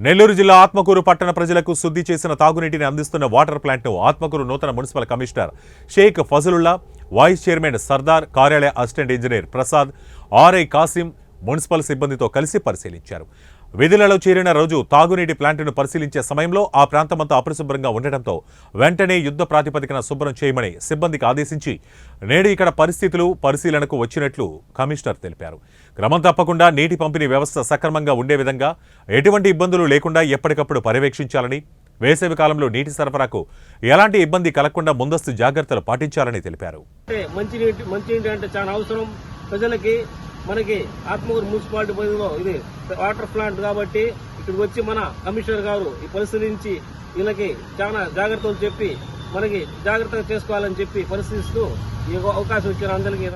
నెల్లూరు జిల్లా ఆత్మకూరు పట్టణ ప్రజలకు శుద్ధి చేసిన తాగునీటిని అందిస్తున్న వాటర్ ప్లాంట్ను ఆత్మకూరు నూతన municipal commissioner Sheikh Fazlullah vice chairman Sardar కార్యాలయ assistant engineer Prasad RI Kasim municipal సిబ్బందితో కలిసి పరిశీలించారు. విధులలో చేరిన రోజు తాగునీటి ప్లాంటును పరిశీలించే సమయంలో ఆ ప్రాంతమంతా అపరిశుభ్రంగా ఉండటంతో వెంటనే యుద్ధ ప్రాతిపదికన శుభ్రం చేయమని సిబ్బందికి ఆదేశించి నేడు ఇక్కడ పరిస్థితులు పరిశీలనకు వచ్చినట్లు కమిషనర్ తెలిపారు. క్రమం తప్పకుండా నీటి పంపిణీ వ్యవస్థ సక్రమంగా ఉండే విధంగా ఎటువంటి ఇబ్బందులు లేకుండా ఎప్పటికప్పుడు పర్యవేక్షించాలని వేసవి కాలంలో నీటి సరఫరాకు ఎలాంటి ఇబ్బంది కలగకుండా ముందస్తు జాగ్రత్తలు పాటించాలని తెలిపారు. అంటే మంచినీటి అంటే చాలా అవసరం. ప్రజలకి మనకి ఆత్మకూరు మున్సిపాలిటీ పరిధిలో ఇది వాటర్ ప్లాంట్ కాబట్టి ఇక్కడికి వచ్చి మన కమిషనర్ గారు ఈ పరిశీలించి వీళ్ళకి చాలా జాగ్రత్తలు చెప్పి మనకి జాగ్రత్తగా చేసుకోవాలని చెప్పి పరిశీలిస్తూ ఈ అవకాశం ఇచ్చిన అందరికీ.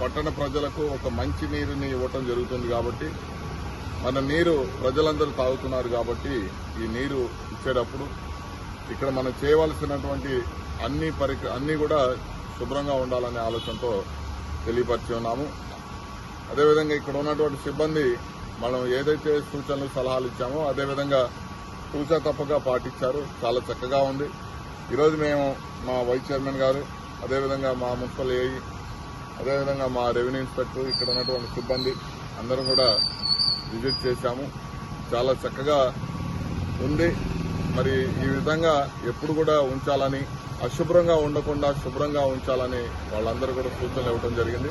పట్టణ ప్రజలకు ఒక మంచి నీరుని ఇవ్వటం జరుగుతుంది కాబట్టి మన నీరు ప్రజలందరూ తాగుతున్నారు కాబట్టి ఈ నీరు ఇచ్చేటప్పుడు ఇక్కడ మనం చేయవలసినటువంటి అన్ని పరిక అన్నీ కూడా శుభ్రంగా ఉండాలనే ఆలోచనతో తెలియపరిచి ఉన్నాము. అదేవిధంగా ఇక్కడ ఉన్నటువంటి సిబ్బంది మనం ఏదైతే సూచనలు సలహాలు ఇచ్చామో అదేవిధంగా తూచా తప్పగా పాటించారు. చాలా చక్కగా ఉంది. ఈరోజు మేము మా వైస్ చైర్మన్ గారు అదేవిధంగా మా మున్సిపల్ ఏఈ అదేవిధంగా మా రెవెన్యూ ఇన్స్పెక్టర్ ఇక్కడ ఉన్నటువంటి సిబ్బంది అందరం కూడా విజిట్ చేశాము. చాలా చక్కగా ఉంది. మరి ఈ విధంగా ఎప్పుడు కూడా ఉంచాలని అశుభ్రంగా ఉండకుండా శుభ్రంగా ఉంచాలని వాళ్ళందరూ కూడా సూచనలు ఇవ్వడం జరిగింది.